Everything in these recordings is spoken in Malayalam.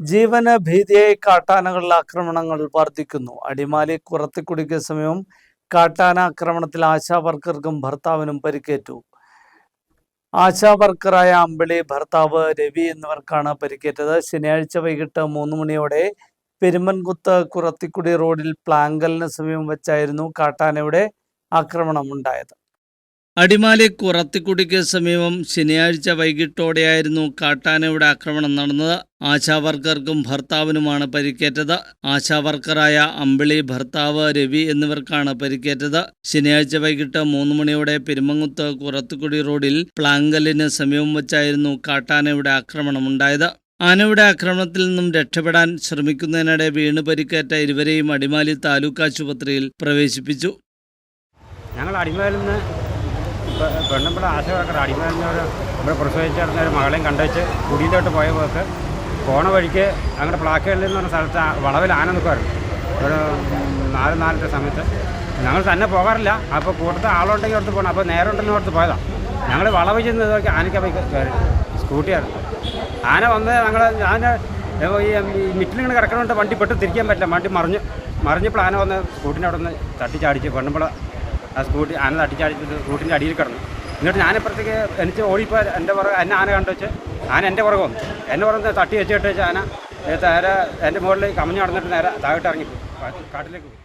ജീവന ഭീതിയായി കാട്ടാനകളുടെ ആക്രമണങ്ങൾ വർദ്ധിക്കുന്നു അടിമാലി കുറത്തിക്കുടിക്ക് സമയവും കാട്ടാന ആക്രമണത്തിൽ ആശാ വർക്കർക്കും ഭർത്താവിനും പരിക്കേറ്റു. ആശാ വർക്കറായ അമ്പിളി ഭർത്താവ് രവി എന്നിവർക്കാണ് പരിക്കേറ്റത്. ശനിയാഴ്ച വൈകിട്ട് മൂന്ന് മണിയോടെ പെരുമൻകുത്ത് കുറത്തിക്കുടി റോഡിൽ പ്ലാങ്കലിന് സമീപം വെച്ചായിരുന്നു കാട്ടാനയുടെ ആക്രമണം ഉണ്ടായത് അടിമാലി കുറത്തിക്കുടിക്ക് സമീപം ശനിയാഴ്ച വൈകിട്ടോടെയായിരുന്നു കാട്ടാനയുടെ ആക്രമണം നടന്നത്. ആശാവർക്കർക്കും ഭർത്താവിനുമാണ് പരിക്കേറ്റത്. ആശാവർക്കറായ അമ്പിളി ഭർത്താവ് രവി എന്നിവർക്കാണ് പരിക്കേറ്റത്. ശനിയാഴ്ച വൈകിട്ട് മൂന്ന് മണിയോടെ പെരുമങ്ങുത്ത് കുറത്തുകുടി റോഡിൽ പ്ലാങ്കലിന് സമീപം വച്ചായിരുന്നു കാട്ടാനയുടെ ആക്രമണം ഉണ്ടായത് ആനയുടെ ആക്രമണത്തിൽ നിന്നും രക്ഷപ്പെടാൻ ശ്രമിക്കുന്നതിനിടെ വീണ് പരിക്കേറ്റ ഇരുവരെയും അടിമാലി താലൂക്ക് ആശുപത്രിയിൽ പ്രവേശിപ്പിച്ചു. ഞങ്ങൾ അടിമാലിന്ന് അടിമയിൽ നിന്ന് ഒരു ഇവിടെ പ്രസവിച്ച് നടന്ന ഒരു മകളെയും കണ്ടുവച്ച് കുടിയിലോട്ട് പോയ പോക്ക് പോണ വഴിക്ക് അങ്ങോട്ട് പ്ലാക്കേളിൽ എന്ന് പറഞ്ഞ സ്ഥലത്ത് വളവിൽ ആന നിൽക്കുമായിരുന്നു ഒരു നാല് നാലത്തെ സമയത്ത്. ഞങ്ങൾ തന്നെ പോകാറില്ല. അപ്പോൾ കൂട്ടത്തെ ആളുണ്ടെങ്കിൽ അടുത്ത് പോകണം അപ്പോൾ നേരെ ഉണ്ടെങ്കിൽ അടുത്ത് പോയതാണ് ഞങ്ങൾ വളവ് ചെന്ന് നോക്കി ആനയ്ക്ക് പോയി സ്കൂട്ടിയായിരുന്നു. ആന വന്ന് ഞങ്ങൾ ഞാൻ ഈ മിറ്റിലിങ്ങനെ കിടക്കണോണ്ട് വണ്ടി പെട്ട് തിരിക്കാൻ പറ്റില്ല. വണ്ടി മറിഞ്ഞ് മറിഞ്ഞപ്പോൾ ആന വന്ന് സ്കൂട്ടിന്റെ അവിടെ നിന്ന് തട്ടിച്ചാടിച്ച് പെണ്ണുമ്പോൾ ആ സ്കൂട്ടി ആന തട്ടിച്ചാടിച്ചിട്ട് സ്കൂട്ടിന്റെ അടിയിൽ കിടന്നു. എന്നിട്ട് ഞാനിപ്പുറത്തേക്ക് എനിക്ക് ഓടിപ്പോൾ എന്റെ പുറകെ എന്നെ ആന കണ്ടു വെച്ച് ആന എന്റെ പുറകെ വന്നു. എന്റെ പുറത്ത് തട്ടി വെച്ചിട്ട് വെച്ച് ആന നേരെ എന്റെ മുകളിൽ കമഞ്ഞു നടന്നിട്ട് നേരെ താഴോട്ട് ഇറങ്ങിപ്പോയി കാട്ടിലേക്ക് പോയി.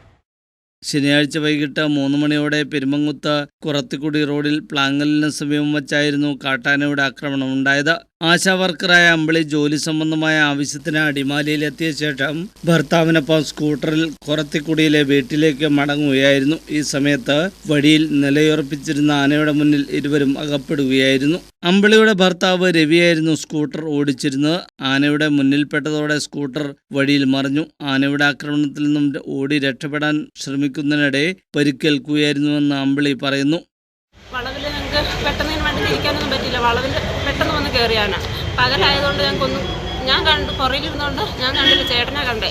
ശനിയാഴ്ച വൈകിട്ട് മൂന്ന് മണിയോടെ പെരുമങ്ങുത്ത് കുറത്തിക്കുടി റോഡിൽ പ്ലാങ്ങലിന് സമീപം വച്ചായിരുന്നു കാട്ടാനയുടെ ആക്രമണം ഉണ്ടായത്. ആശാ വർക്കറായ അമ്പിളി ജോലി സംബന്ധമായ ആവശ്യത്തിന് അടിമാലിയിലെത്തിയ ശേഷം ഭർത്താവിനൊപ്പം സ്കൂട്ടറിൽ കുറത്തിക്കുടിയിലെ വീട്ടിലേക്ക് മടങ്ങുകയായിരുന്നു. ഈ സമയത്ത് വഴിയിൽ നിലയുറപ്പിച്ചിരുന്ന ആനയുടെ മുന്നിൽ ഇരുവരും അകപ്പെടുകയായിരുന്നു. അമ്പിളിയുടെ ഭർത്താവ് രവിയായിരുന്നു സ്കൂട്ടർ ഓടിച്ചിരുന്നത്. ആനയുടെ മുന്നിൽപ്പെട്ടതോടെ സ്കൂട്ടർ വഴിയിൽ മറിഞ്ഞു. ആനയുടെ ആക്രമണത്തിൽ നിന്നും ഓടി രക്ഷപ്പെടാൻ ശ്രമിക്കുന്നതിനിടെ പരിക്കേൽക്കുകയായിരുന്നുവെന്ന് അമ്പിളി പറയുന്നു. ഇങ്ങനെ പറ്റില്ല വളവിൽ പെട്ടെന്ന് വന്ന് കയറിയാണ് പകലായതുകൊണ്ട് ഞങ്ങൾക്കൊന്നും ഞാൻ കണ്ട് പുറയിലിരുന്നുകൊണ്ട് ഞാൻ കണ്ടില്ല ചേട്ടനെ കണ്ടേ.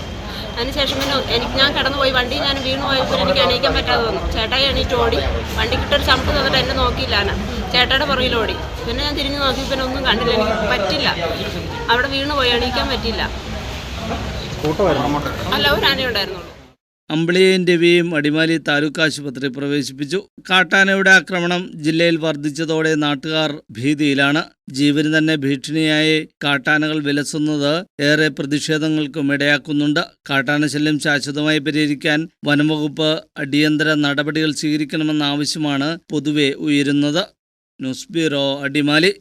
അതിനുശേഷം പിന്നെ എനിക്ക് ഞാൻ കടന്നുപോയി വണ്ടി ഞാൻ വീണു പോയപ്പോൾ എനിക്ക് എണീക്കാൻ പറ്റാതെ വന്നു. ചേട്ടായി എണീറ്റ് ഓടി. വണ്ടി കിട്ടൊരു ചമ്പ് തന്നിട്ട് എന്നെ നോക്കിയില്ലാണ് ചേട്ടയുടെ പുറകിൽ ഓടി. പിന്നെ ഞാൻ തിരിഞ്ഞു നോക്കി പിന്നെ ഒന്നും കണ്ടില്ല. എനിക്ക് പറ്റില്ല. അവിടെ വീണു പോയി എണീക്കാൻ പറ്റില്ല അല്ല ഒരു ആനയുണ്ടായിരുന്നുള്ളൂ. അമ്പിളിയെയും രവിയെയും അടിമാലി താലൂക്ക് ആശുപത്രി പ്രവേശിപ്പിച്ചു. കാട്ടാനയുടെ ആക്രമണം ജില്ലയിൽ വർദ്ധിച്ചതോടെ നാട്ടുകാർ ഭീതിയിലാണ്. ജീവന് തന്നെ ഭീഷണിയായി കാട്ടാനകൾ വിലസുന്നത് ഏറെ പ്രതിഷേധങ്ങൾക്കും ഇടയാക്കുന്നുണ്ട്. കാട്ടാന ശല്യം ശാശ്വതമായി പരിഹരിക്കാൻ വനംവകുപ്പ് അടിയന്തര നടപടികൾ സ്വീകരിക്കണമെന്ന ആവശ്യമാണ് പൊതുവെ ഉയരുന്നത്. News bureau Adimali.